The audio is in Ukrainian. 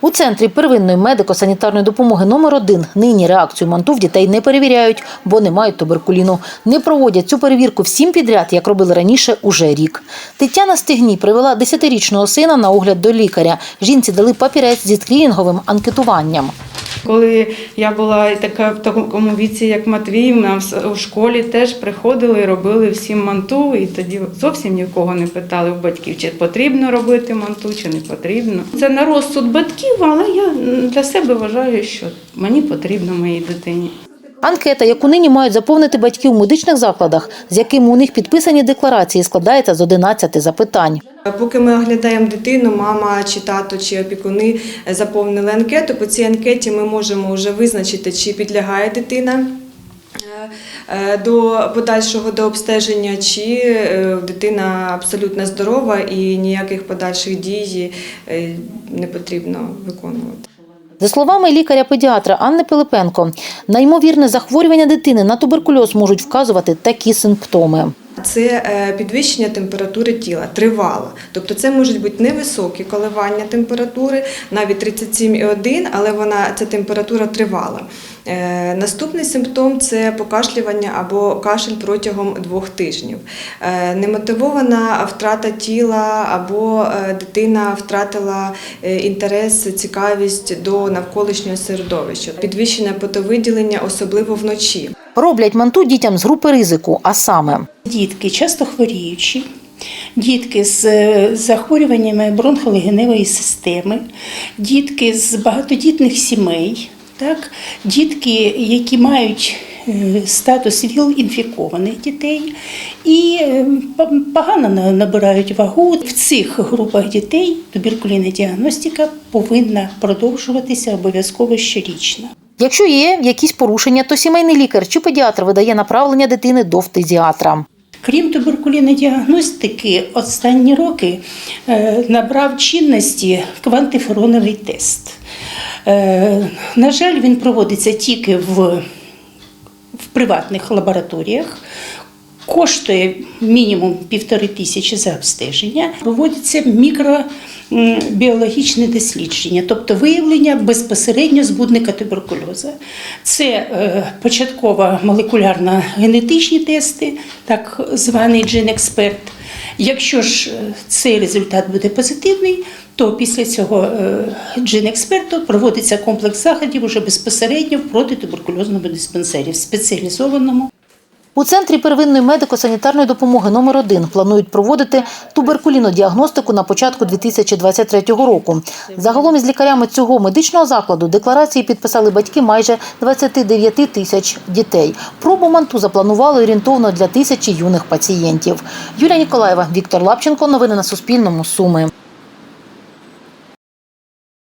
У центрі первинної медико-санітарної допомоги номер 1 нині реакцію манту в дітей не перевіряють, бо не мають туберкуліну. Не проводять цю перевірку всім підряд, як робили раніше, уже рік. Тетяна Стегній привела 10-річного сина на огляд до лікаря. Жінці дали папірець зі скрінінговим анкетуванням. Коли я була така в такому віці, як Матвій, нам у школі теж приходили робили всім манту, і тоді зовсім нікого не питали у батьків, чи потрібно робити манту, чи не потрібно. Це на розсуд батьків, але я для себе вважаю, що мені потрібно моїй дитині. Анкета, яку нині мають заповнити батьки у медичних закладах, з якими у них підписані декларації, складається з 11 запитань. Поки ми оглядаємо дитину, мама чи тато чи опікуни заповнили анкету. По цій анкеті ми можемо вже визначити, чи підлягає дитина. е, е, До подальшого до обстеження, чи е, дитина абсолютно здорова і ніяких подальших дій е, не потрібно виконувати. За словами лікаря-педіатра Анни Пилипенко, на ймовірне захворювання дитини на туберкульоз можуть вказувати такі симптоми. Це е, підвищення температури тіла тривало. Тобто це можуть бути невисокі коливання температури, навіть 37,1, але вона ця температура тривала. Е, Наступний симптом це покашлювання або кашель протягом двох тижнів. Е, Немотивована втрата тіла або дитина втратила інтерес, цікавість до навколишнього середовища, підвищення потовиділення, особливо вночі. Роблять манту дітям з групи ризику, а саме Дітки часто хворіючі, дітки з е, захворюваннями бронхолегеневої системи, дітки з багатодітних сімей, так? дітки, які мають е, статус ВІЛ-інфікованих дітей і е, погано на- набирають вагу. В цих групах дітей туберкульна діагностика повинна продовжуватися обов'язково щорічно. Якщо є якісь порушення, то сімейний лікар чи педіатр видає направлення дитини до фтизіатра. Крім туберкуліної діагностики, останні роки е, набрав чинності квантифероновий тест. Е, На жаль, він проводиться тільки в, в приватних лабораторіях. Коштує мінімум півтори тисячі за обстеження. Проводиться мікробіологічне дослідження, тобто виявлення безпосередньо збудника туберкульозу. Це е, початково молекулярно генетичні тести, так званий джин-експерт. Якщо ж е, цей результат буде позитивний, то після цього е, джин-експерту проводиться комплекс заходів уже безпосередньо в протитуберкульозному диспансері в спеціалізованому. У центрі первинної медико-санітарної допомоги номер 1 планують проводити туберкулінодіагностику на початку 2023 року. Загалом із лікарями цього медичного закладу декларації підписали батьки майже 29 тисяч дітей. Пробу манту запланували орієнтовно для тисячі юних пацієнтів. Юлія Ніколаєва, Віктор Лапченко. Новини на Суспільному. Суми.